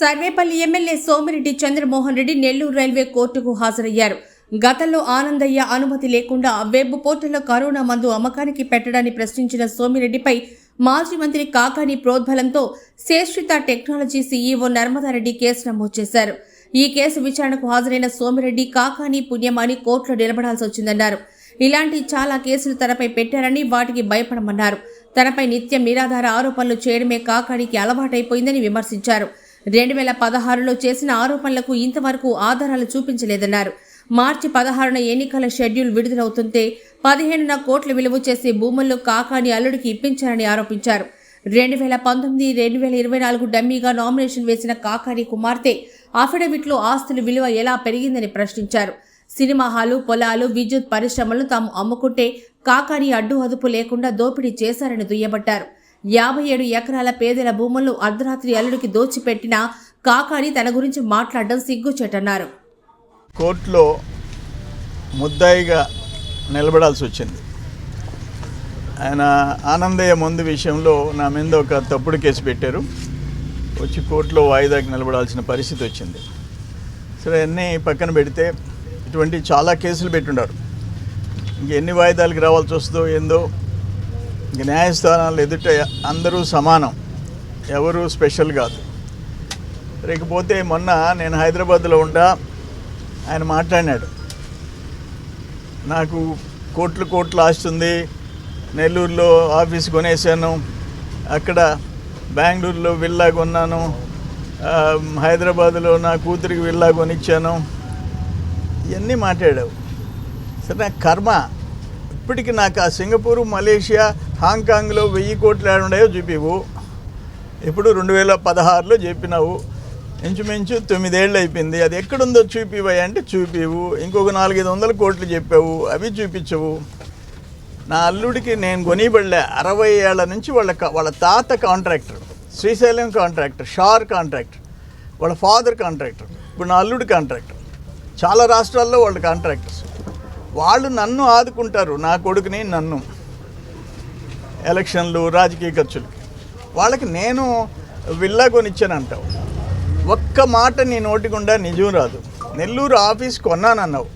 Sarvepalli MLA Somireddy Chandramohan Reddy Nellore railway కోర్టుకు హాజరయ్యారు. గతంలో ఆనందయ్య అనుమతి లేకుండా వెబ్ పోర్టల్లో కరోనా మందు అమ్మకానికి పెట్టడాన్ని ప్రశ్నించిన సోమిరెడ్డిపై మాజీ మంత్రి కాకాని ప్రోద్బలంతో Seshitha technology CEO Narmadareddy case నమోదు చేశారు. ఈ కేసు విచారణకు హాజరైన సోమిరెడ్డి కాకాని పుణ్యమాని కోర్టులో నిలబడాల్సి వచ్చిందన్నారు. ఇలాంటి చాలా కేసులు తనపై పెట్టారని వాటికి భయపడమన్నారు. తనపై నిత్యం నిరాధార ఆరోపణలు చేయడమే కాకానికి అలవాటైపోయిందని విమర్శించారు. రెండు వేల పదహారులో చేసిన ఆరోపణలకు ఇంతవరకు ఆధారాలు చూపించలేదన్నారు. మార్చి పదహారున ఎన్నికల షెడ్యూల్ విడుదలవుతుంటే పదిహేనున కోట్ల విలువ చేసే భూముల్లో కాకాని అల్లుడికి ఇప్పించారని ఆరోపించారు. రెండు వేల పంతొమ్మిది రెండు వేల ఇరవై నాలుగు డమ్మీగా నామినేషన్ వేసిన కాకాని కుమార్తె అఫిడవిట్లో ఆస్తుల విలువ ఎలా పెరిగిందని ప్రశ్నించారు. సినిమా హాలు పొలాలు విద్యుత్ పరిశ్రమలను తాము అమ్ముకుంటే కాకాని అడ్డు అదుపు లేకుండా దోపిడీ చేశారని దుయ్యబట్టారు. యాభై ఏడు ఎకరాల పేదల భూములను అర్ధరాత్రి అల్లుడికి దోచిపెట్టిన కాకాని తన గురించి మాట్లాడడం సిగ్గుచేటన్నారు కోర్టులో ముద్దాయిగా నిలబడాల్సి వచ్చింది. ఆయన ఆనందయ్య ముందు విషయంలో నా మీద ఒక తప్పుడు కేసు పెట్టారు. వచ్చి కోర్టులో వాయిదాకి నిలబడాల్సిన పరిస్థితి వచ్చింది. సరే అన్నీ పక్కన పెడితే ఇటువంటి చాలా కేసులు పెట్టుండారు. ఇంక ఎన్ని వాయిదాలకి రావాల్సి వస్తుందో ఏందో న్యాయస్థానాలు ఎదుట అందరూ సమానం. ఎవరు స్పెషల్ కాదు. లేకపోతే మొన్న నేను హైదరాబాద్లో ఉండా ఆయన మాట్లాడినాడు. నాకు కోట్లు కోట్లు ఆస్తుంది నెల్లూరులో ఆఫీస్ కొనేసాను అక్కడ బెంగళూరులో విల్లా కొన్నాను హైదరాబాద్లో నా కూతురికి విల్లా కొనిచ్చాను. ఇవన్నీ మాట్లాడావు. సరే నా కర్మ. ఇప్పటికి నాకు ఆ సింగపూరు మలేషియా హాంకాంగ్లో వెయ్యి కోట్లు ఏడున్నాయో చూపివు ఇప్పుడు రెండు వేల పదహారులో చెప్పినావు. ఇంచుమించు తొమ్మిదేళ్ళు అయిపోయింది. అది ఎక్కడుందో చూపివయ్యా అంటే చూపివు ఇంకొక నాలుగైదు వందల కోట్లు చెప్పావు. అవి చూపించవు. నా అల్లుడికి నేను కొనిబడలే అరవై ఏళ్ళ నుంచి వాళ్ళ వాళ్ళ తాత contractor Srisailam contractor SHAR contractor వాళ్ళ ఫాదర్ కాంట్రాక్టర్ ఇప్పుడు నా అల్లుడి కాంట్రాక్టర్. చాలా రాష్ట్రాల్లో వాళ్ళ కాంట్రాక్టర్స్. వాళ్ళు నన్ను ఆదుకుంటారు. నా కొడుకుని నన్ను. ఎలక్షన్లు రాజకీయ ఖర్చులకి. వాళ్ళకి నేను విల్లా కొనిచ్చానంటావు. ఒక్క మాట నీ నోటి గుండా నిజం రాదు. నెల్లూరు ఆఫీస్ కొన్నానన్నావు.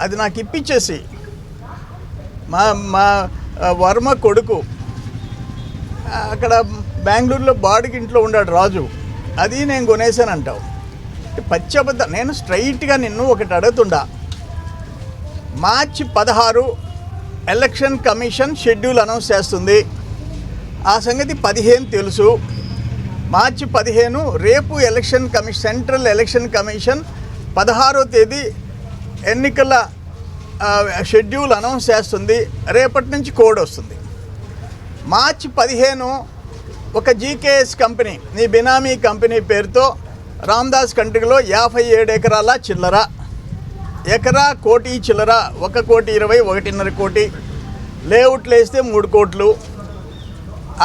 అది నాకు ఇప్పించేసి మా మా వర్మ కొడుకు అక్కడ బెంగళూరులో బాడికి ఇంట్లో ఉన్నాడు రాజు. అది నేను కొనేసానంటావు. పచ్చి నేను స్ట్రైట్గా నిన్ను ఒకటి అడుగుతుండా. మార్చి పదహారు ఎలక్షన్ కమిషన్ షెడ్యూల్ అనౌన్స్ చేస్తుంది. ఆ సంగతి పదిహేను తెలుసు. మార్చి పదిహేను రేపు election commission central election commission పదహారో తేదీ ఎన్నికల షెడ్యూల్ అనౌన్స్ చేస్తుంది. రేపటి నుంచి కోడ్ వస్తుంది. మార్చి పదిహేను ఒక జీకేఎస్ కంపెనీ నీ బినామీ కంపెనీ పేరుతో రామ్దాస్ కంట్రీలో యాభై ఏడు ఎకరాల చిల్లర. ఎకరా కోటి చిల్లర ఒక కోటి ఇరవై ఒకటిన్నర కోటి. లేఅవుట్లు వేస్తే మూడు కోట్లు.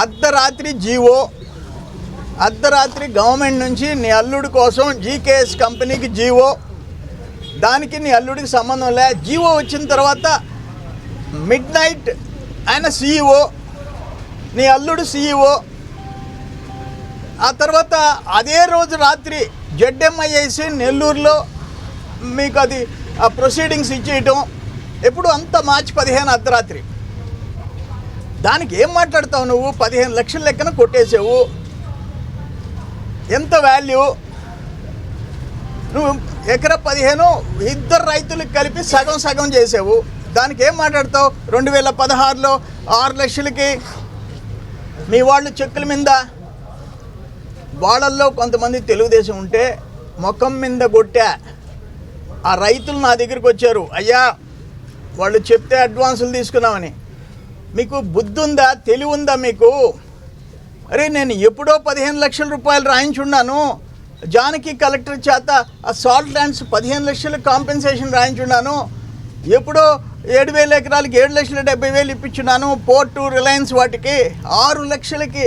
అర్ధరాత్రి జీవో అర్ధరాత్రి గవర్నమెంట్ నుంచి నీ అల్లుడి కోసం జీకేఎస్ కంపెనీకి జీవో. దానికి నీ అల్లుడికి సంబంధం లే. జీవో వచ్చిన తర్వాత మిడ్ నైట్ ఆయన సీఈఓ నీ అల్లుడు సీఈఓ. ఆ తర్వాత అదే రోజు రాత్రి జడ్ఎంఐఏసి నెల్లూరులో మీకు అది ప్రొసీడింగ్స్ ఇచ్చేయటం ఎప్పుడు అంత మార్చి పదిహేను అర్ధరాత్రి. దానికి ఏం మాట్లాడతావు నువ్వు? పదిహేను లక్షల లెక్కన కొట్టేసావు. ఎంత వాల్యూ నువ్వు ఎకరా పదిహేను ఇద్దరు రైతులకు కలిపి సగం సగం చేసావు. దానికి ఏం మాట్లాడతావు? రెండు వేల పదహారులో ఆరు లక్షలకి మీ వాళ్ళు చెక్కుల మీద? వాళ్ళల్లో కొంతమంది తెలుగుదేశం ఉంటే ముఖం మీద కొట్టా. ఆ రైతులు నా దగ్గరికి వచ్చారు అయ్యా వాళ్ళు చెప్తే అడ్వాన్సులు తీసుకున్నామని. మీకు బుద్ధి ఉందా తెలివి ఉందా మీకు? అరే నేను ఎప్పుడో పదిహేను లక్షల రూపాయలు రాయించున్నాను జానకి కలెక్టర్ చేత ఆ సాల్ట్ ల్యాండ్స్ పదిహేను లక్షల కాంపెన్సేషన్ రాయించున్నాను ఎప్పుడో ఏడు వేల ఎకరాలకి ఏడు లక్షల డెబ్బై వేలు ఇప్పించున్నాను పోర్టు రిలయన్స్ వాటికి. ఆరు లక్షలకి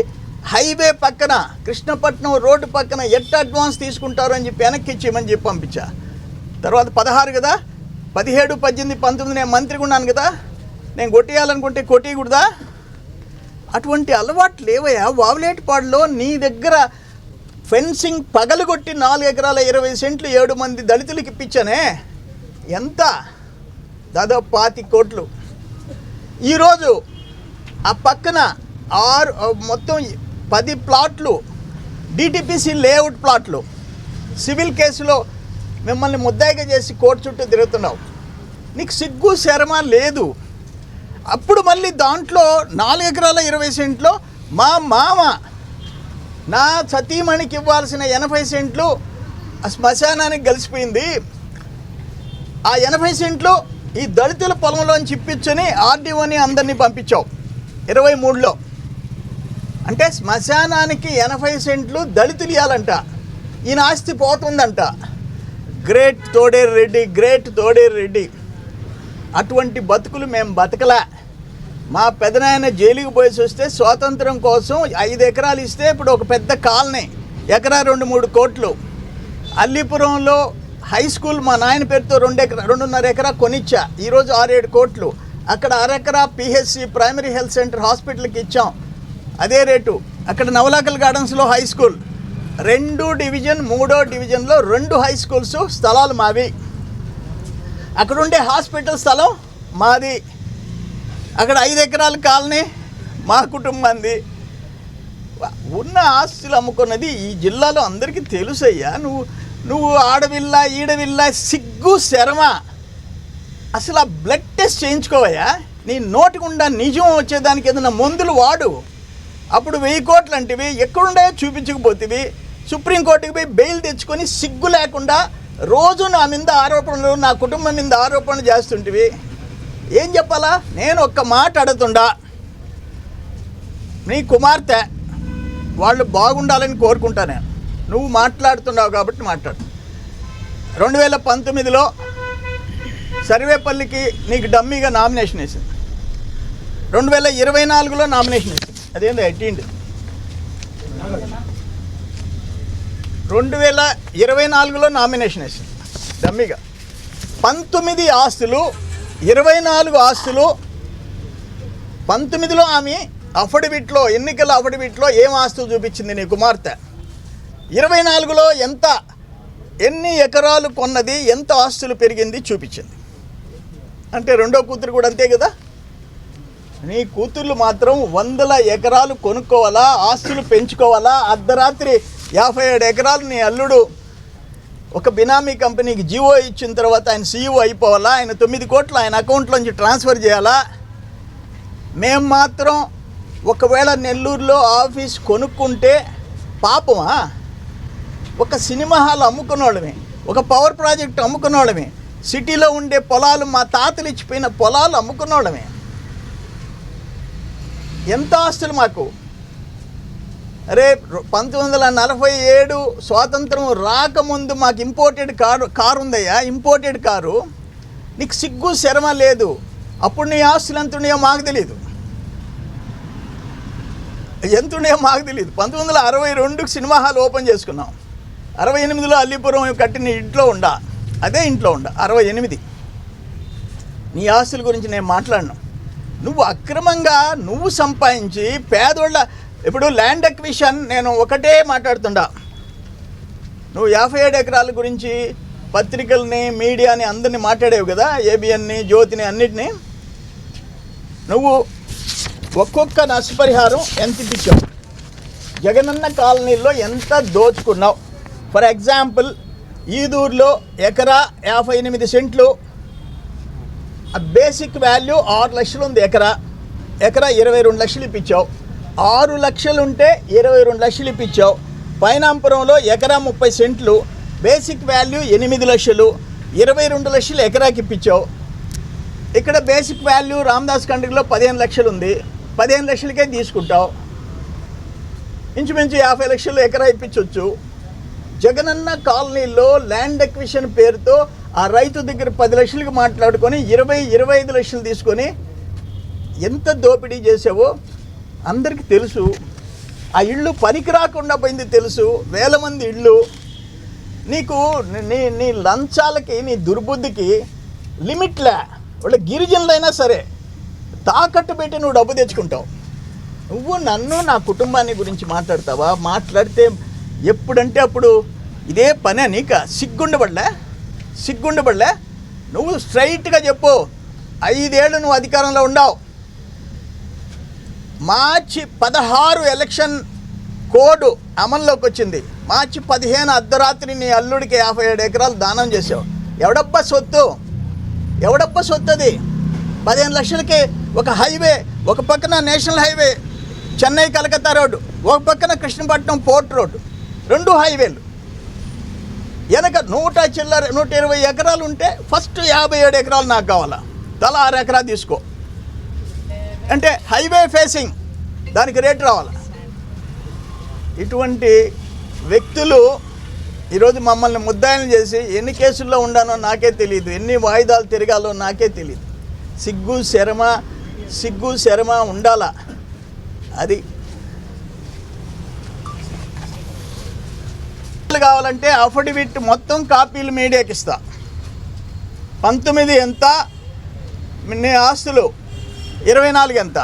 హైవే పక్కన కృష్ణపట్నం రోడ్డు పక్కన ఎట్ట అడ్వాన్స్ తీసుకుంటారు అని చెప్పి వెనక్కి ఇచ్చేయమని చెప్పి పంపించా. తర్వాత పదహారు కదా? పదిహేడు పద్దెనిమిది పంతొమ్మిది నేను మంత్రిగా ఉన్నాను కదా? నేను కొట్టేయాలనుకుంటే కొట్టేయకూడదా? అటువంటి అలవాట్లు లేవయ్యా. వావులేటిపాడులో నీ దగ్గర ఫెన్సింగ్ పగలగొట్టి నాలుగు ఎకరాల ఇరవై సెంట్లు ఏడు మంది దళితులకి ఇప్పించానే? ఎంత? దాదాపు పాతి కోట్లు. ఈరోజు ఆ పక్కన ఆరు మొత్తం పది ప్లాట్లు డిటిపిసి లేఅవుట్ ప్లాట్లు సివిల్ కేసులో మిమ్మల్ని ముద్దాయిగా చేసి కోర్టు చుట్టూ తిరుగుతున్నావు. నీకు సిగ్గు శరమ లేదు. అప్పుడు మళ్ళీ దాంట్లో నాలుగు ఎకరాల ఇరవై సెంట్లో మా మామ నా సతీమణికి ఇవ్వాల్సిన ఎనభై సెంట్లు ఆ శ్మశానానికి కలిసిపోయింది. ఆ ఎనభై సెంట్లు ఈ దళితుల పొలంలోంచి ఇప్పించని ఆర్డీఓని అందరినీ పంపించావు. ఇరవై మూడులో. అంటే శ్మశానానికి ఎనభై సెంట్లు దళితులు ఇవ్వాలంట ఈయన ఆస్తి పోతుందంట. Great Toderu Reddy great Toderu Reddy. అటువంటి బతుకులు మేము బతకలే. మా పెదనాయన జైలుకి పోయేసి వస్తే స్వాతంత్రం కోసం ఐదు ఎకరాలు ఇస్తే ఇప్పుడు ఒక పెద్ద కాలనీ ఎకరా రెండు మూడు కోట్లు. అల్లిపురంలో హై స్కూల్ మా నాయన పేరుతో రెండు ఎకరా రెండున్నర ఎకరా కొనిచ్చా. ఈరోజు ఆరేడు కోట్లు. అక్కడ అరెకరా పిహెచ్సి ప్రైమరీ హెల్త్ సెంటర్ హాస్పిటల్కి ఇచ్చాం. అదే రేటు. అక్కడ నవలాకల్ గార్డెన్స్లో హై స్కూల్. రెండు డివిజన్ మూడో డివిజన్లో రెండు హై స్కూల్స్ స్థలాలు మావి. అక్కడ ఉండే హాస్పిటల్ స్థలం మాది. అక్కడ ఐదు ఎకరాల కాలనీ మా కుటుంబంది. ఉన్న ఆస్తులు అమ్ముకున్నది ఈ జిల్లాలో అందరికీ తెలుసయ్యా. నువ్వు నువ్వు ఆడవిల్ల ఈడవిల్ల సిగ్గు శరమ. అసలు ఆ బ్లడ్ టెస్ట్ చేయించుకోవయ్యా. నీ నోటి గుండా నిజం వచ్చేదానికి ఏదైనా మందులు వాడు. అప్పుడు వెయ్యి కోట్లు అంటివి ఎక్కడుండాయో చూపించకపోతేవి. సుప్రీంకోర్టుకి పోయి బెయిల్ తెచ్చుకొని సిగ్గు లేకుండా రోజు నా మీద ఆరోపణలు నా కుటుంబం మీద ఆరోపణలు చేస్తుంటివి. ఏం చెప్పాలా? నేను ఒక్క మాట అడుగుతుండా. నీ కుమార్తె వాళ్ళు బాగుండాలని కోరుకుంటా నేను. నువ్వు మాట్లాడుతున్నావు కాబట్టి మాట్లాడు. రెండు వేల పంతొమ్మిదిలో సర్వేపల్లికి నీకు డమ్మీగా నామినేషన్ వేసింది. రెండు వేల ఇరవై నాలుగులో నామినేషన్ వేసింది. అదేంటి ఎట్టిండి రెండు వేల ఇరవై నాలుగులో నామినేషన్ వేసింది. డమ్మిగా. పంతొమ్మిది ఆస్తులు ఇరవై నాలుగు ఆస్తులు పంతొమ్మిదిలో ఆమె అఫిడవిట్లో ఎన్నికల అఫిడవిట్లో ఏం ఆస్తులు చూపించింది నీ కుమార్తె? ఇరవై నాలుగులో ఎంత ఎన్ని ఎకరాలు కొన్నది ఎంత ఆస్తులు పెరిగింది చూపించింది. అంటే రెండో కూతురు కూడా అంతే కదా? నీ కూతుర్లు మాత్రం వందల ఎకరాలు కొనుక్కోవాలా ఆస్తులు పెంచుకోవాలా అర్ధరాత్రి యాభై ఏడు ఎకరాలు నీ అల్లుడు ఒక బినామీ కంపెనీకి జియో ఇచ్చిన తర్వాత ఆయన సీఈఓ అయిపోవాలా? ఆయన తొమ్మిది కోట్లు ఆయన అకౌంట్లోంచి ట్రాన్స్ఫర్ చేయాలా? మేము మాత్రం ఒకవేళ నెల్లూరులో ఆఫీస్ కొనుక్కుంటే పాపమా? ఒక సినిమా హాల్ అమ్ముకున్నోళ్ళమే ఒక పవర్ ప్రాజెక్ట్ అమ్ముకున్నోళ్ళమే సిటీలో ఉండే పొలాలు మా తాతలు ఇచ్చిపోయిన పొలాలు అమ్ముకున్నోళ్ళమే. ఎంత ఆస్తులు మాకు? అరే పంతొమ్మిది వందల నలభై ఏడు స్వాతంత్రం రాకముందు మాకు ఇంపోర్టెడ్ కారు కారు ఉందయ్యా ఇంపోర్టెడ్ కారు. నీకు సిగ్గు శరమ లేదు. అప్పుడు నీ ఆస్తులు ఎంత ఉన్నాయో మాకు తెలియదు ఎంత ఉన్నాయో మాకు తెలియదు పంతొమ్మిది వందల అరవై రెండుకి సినిమా హాల్ ఓపెన్ చేసుకున్నాం. అరవై ఎనిమిదిలో అల్లీపురం కట్టిన ఇంట్లో ఉండా. అదే ఇంట్లో ఉండా. అరవై ఎనిమిది. నీ ఆస్తుల గురించి నేను మాట్లాడినా. నువ్వు అక్రమంగా నువ్వు సంపాదించి పేదోళ్ళ ఇప్పుడు ల్యాండ్ ఎక్విషన్ నేను ఒకటే మాట్లాడుతుండా. నువ్వు యాభై ఏడు ఎకరాల గురించి పత్రికల్ని మీడియాని అందరినీ మాట్లాడేవు కదా ఏబిఎన్ని జ్యోతిని అన్నిటినీ. నువ్వు ఒక్కొక్క నష్టపరిహారం ఎంత ఇప్పించావు? జగనన్న కాలనీలో ఎంత దోచుకున్నావు? ఫర్ ఎగ్జాంపుల్ ఈదూరులో ఎకరా యాభై ఎనిమిది సెంట్లు. ఆ బేసిక్ వాల్యూ ఆరు లక్షలు ఉంది ఎకరా. ఎకరా ఇరవై రెండు లక్షలు ఇప్పించావు. ఆరు లక్షలు ఉంటే ఇరవై రెండు లక్షలు ఇప్పించావు. పైనాంపురంలో ఎకరా ముప్పై సెంట్లు బేసిక్ వాల్యూ ఎనిమిది లక్షలు ఇరవై రెండు లక్షలు ఎకరాకి ఇప్పించావు. ఇక్కడ బేసిక్ వాల్యూ రామదాస్ కండ్రిలో పదిహేను లక్షలు ఉంది పదిహేను లక్షలకే తీసుకుంటావు. ఇంచుమించు యాభై లక్షలు ఎకరా ఇప్పించవచ్చు జగనన్న కాలనీలో ల్యాండ్ ఎక్విషన్ పేరుతో ఆ రైతు దగ్గర పది లక్షలకి మాట్లాడుకొని ఇరవై ఇరవై ఐదు లక్షలు తీసుకొని ఎంత దోపిడీ చేసావో అందరికీ తెలుసు ఆ ఇళ్ళు పనికి రాకుండా పోయింది తెలుసు వేల మంది ఇళ్ళు. నీకు నీ నీ లంచాలకి నీ దుర్బుద్ధికి లిమిట్లే. వాళ్ళ గిరిజనులైనా సరే తాకట్టు పెట్టి నువ్వు డబ్బు తెచ్చుకుంటావు. నువ్వు నన్ను నా కుటుంబాన్ని గురించి మాట్లాడతావా? మాట్లాడితే ఎప్పుడంటే అప్పుడు ఇదే పనే నీక? సిగ్గుండబడలే? సిగ్గుండబడలే? నువ్వు స్ట్రైట్గా చెప్పు. ఐదేళ్ళు నువ్వు అధికారంలో ఉండవు మార్చి పదహారు ఎలక్షన్ కోడ్ అమల్లోకి వచ్చింది. మార్చి పదిహేను అర్ధరాత్రి నీ అల్లుడికి యాభై ఏడు ఎకరాలు దానం చేసావు ఎవడప్ప సొత్తు? ఎవడప్ప సొత్తు అది పదిహేను లక్షలకి ఒక హైవే ఒక పక్కన national highway Chennai Calcutta road ఒక పక్కన కృష్ణపట్నం పోర్ట్ రోడ్డు రెండు హైవేలు. వెనక నూట చిల్లర నూట ఇరవై ఎకరాలు ఉంటే ఫస్ట్ యాభై ఏడు ఎకరాలు నాకు కావాలా? తల ఆరు ఎకరాలు తీసుకో. అంటే హైవే ఫేసింగ్ దానికి రేట్ రావాలి. ఇటువంటి వ్యక్తులు ఈరోజు మమ్మల్ని ముద్దాయిలు చేసి ఎన్ని కేసుల్లో ఉండానో నాకే తెలియదు ఎన్ని వాయిదాలు తిరగాలో నాకే తెలియదు. సిగ్గు శరమ సిగ్గు శరమ ఉండాలా? అది కావాలంటే అఫిడవిట్ మొత్తం కాపీలు మీడియాకి ఇస్తా పంతొమ్మిది ఎంత? నీ ఆస్తులు. ఇరవై నాలుగు ఎంత?